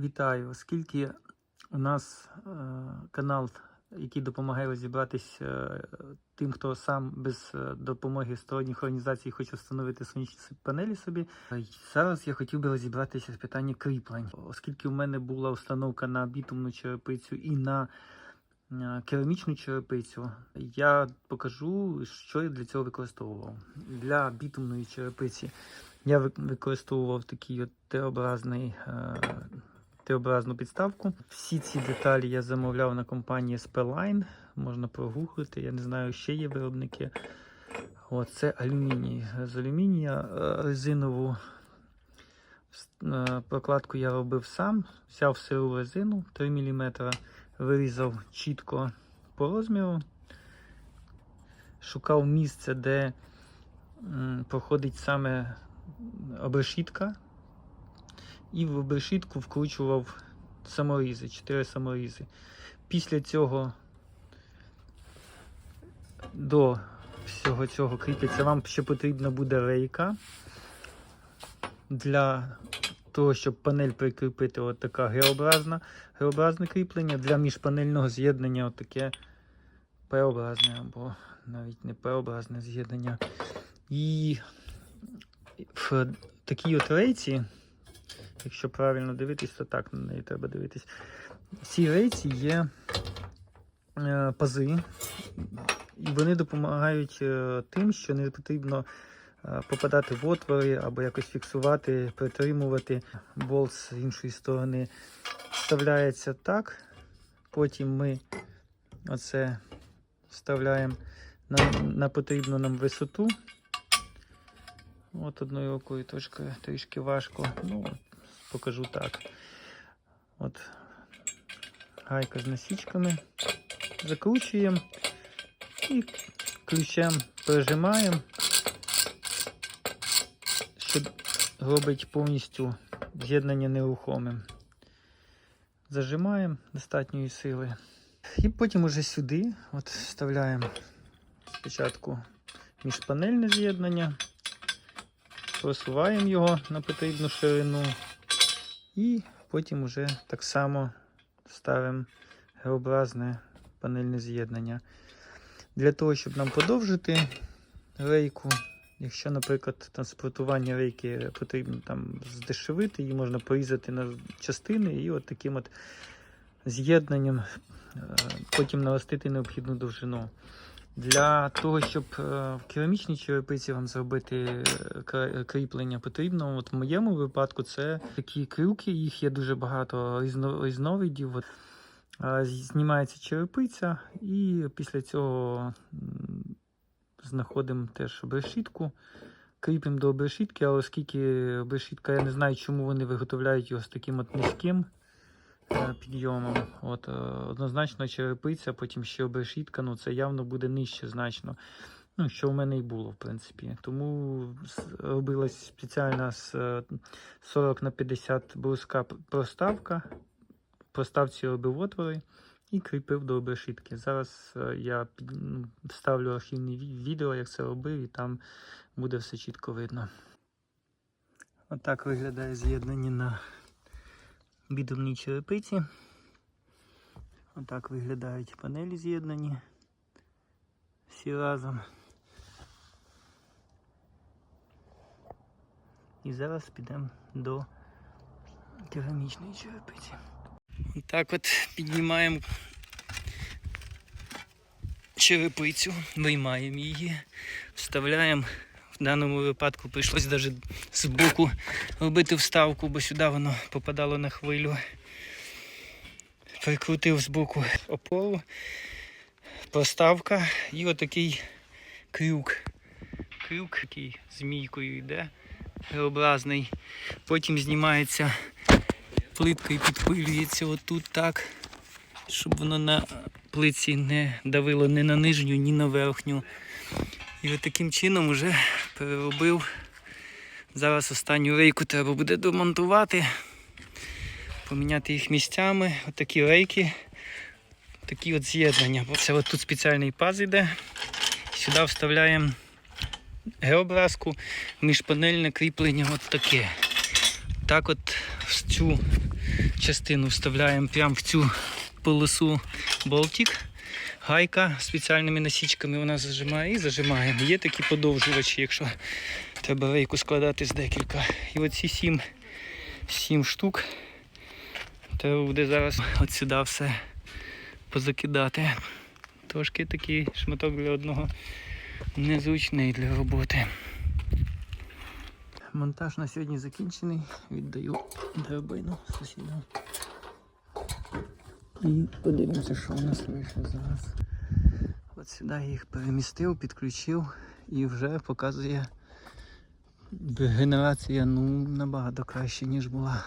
Вітаю! Оскільки у нас е, канал, який допомагає розібратись е, тим, хто сам без е, допомоги сторонніх організацій хоче встановити сонячні панелі собі. е, Зараз я хотів би розібратися з питанням кріплень, оскільки в мене була установка на бітумну черепицю і на е, керамічну черепицю. Я покажу, що я для цього використовував. Для бітумної черепиці я використовував такий от Т-образний. Т-образну підставку. Всі ці деталі я замовляв на компанії SP-Line. Можна прогуглити. Я не знаю, ще є виробники. От, це алюміній. З алюмінія е, резинову е, прокладку я робив сам. Взяв сиру резину 3 мм, вирізав чітко по розміру. Шукав місце, де проходить саме обрешітка. І в обрешітку вкручував саморізи, 4 саморізи. Після цього до всього цього кріпиться. Вам ще потрібна буде рейка для того, щоб панель прикріпити от така Г-образна, Г-образне кріплення. Для міжпанельного з'єднання отаке П-образне або навіть не П-образне з'єднання. І в такій от рейці Якщо правильно дивитись, то так на неї треба дивитись. В цій рейці є е, пази, і вони допомагають е, тим, що не потрібно е, попадати в отвори або якось фіксувати, притримувати. Болт з іншої сторони вставляється так. Потім ми оце вставляємо на, на потрібну нам висоту. От одною рукою трошки трішки важко. Ну, покажу так. От гайка з насічками. Закручуємо і ключем прижимаємо, що робить повністю з'єднання нерухомим. Зажимаємо достатньої сили. І потім уже сюди от вставляємо спочатку міжпанельне з'єднання, просуваємо його на потрібну ширину. І потім вже так само ставимо Г-образне панельне з'єднання. Для того, щоб нам подовжити рейку, якщо, наприклад, транспортування рейки потрібно там здешевити, її можна порізати на частини і от таким от з'єднанням е, потім наростити необхідну довжину. Для того, щоб е, в керамічній черепиці вам зробити е, кріплення, потрібно, от в моєму випадку, це такі крюки, їх є дуже багато різновидів. От, е, знімається черепиця, і після цього знаходимо теж обрешітку, кріпимо до обрешітки, але оскільки обрешітка, я не знаю, чому вони виготовляють його з таким от низьким е, підйомом. От, е, однозначно черепиця, потім ще обрешітка, ну це явно буде нижче значно. Ну, що в мене і було, в принципі. Тому робилась спеціальна з е, 40 на 50 бруска проставка. Проставці робив отвори і кріпив до обрешітки. Зараз е, я ну, вставлю архівне відео, як це робив, і там буде все чітко видно. Отак виглядає з'єднання на бідомній черепиці. Отак виглядають панелі з'єднані всі разом. І зараз підемо до керамічної черепиці. І Так от піднімаємо черепицю, виймаємо її, вставляємо. В даному випадку прийшлось навіть з боку робити вставку, бо сюди воно попадало на хвилю. Прикрутив з боку опору, проставка і отакий крюк. Крюк, який змійкою йде, Г-образний. Потім знімається плитка і підпилюється отут так, щоб воно на плитці не давило ні на нижню, ні на верхню. І от таким чином вже переробив. Зараз останню рейку треба буде домонтувати, поміняти їх місцями. Отакі рейки, такі от з'єднання. Це от тут спеціальний паз іде. Сюди вставляємо геобразку, міжпанельне кріплення от таке. Так от в цю частину вставляємо прямо в цю полосу болтик. Гайка спеціальними насічками вона зажимає і зажимаємо. Є такі подовжувачі, якщо треба рейку складати з декілька. І оці сім, сім штук. Треба буде зараз от сюди все позакидати. Трошки такий шматок для одного незручний для роботи. Монтаж на сьогодні закінчений. Віддаю драбину сусідам. І подивимося, що у нас вийшло зараз. От сюди їх перемістив, підключив і вже показує генерація ну, набагато краще, ніж була.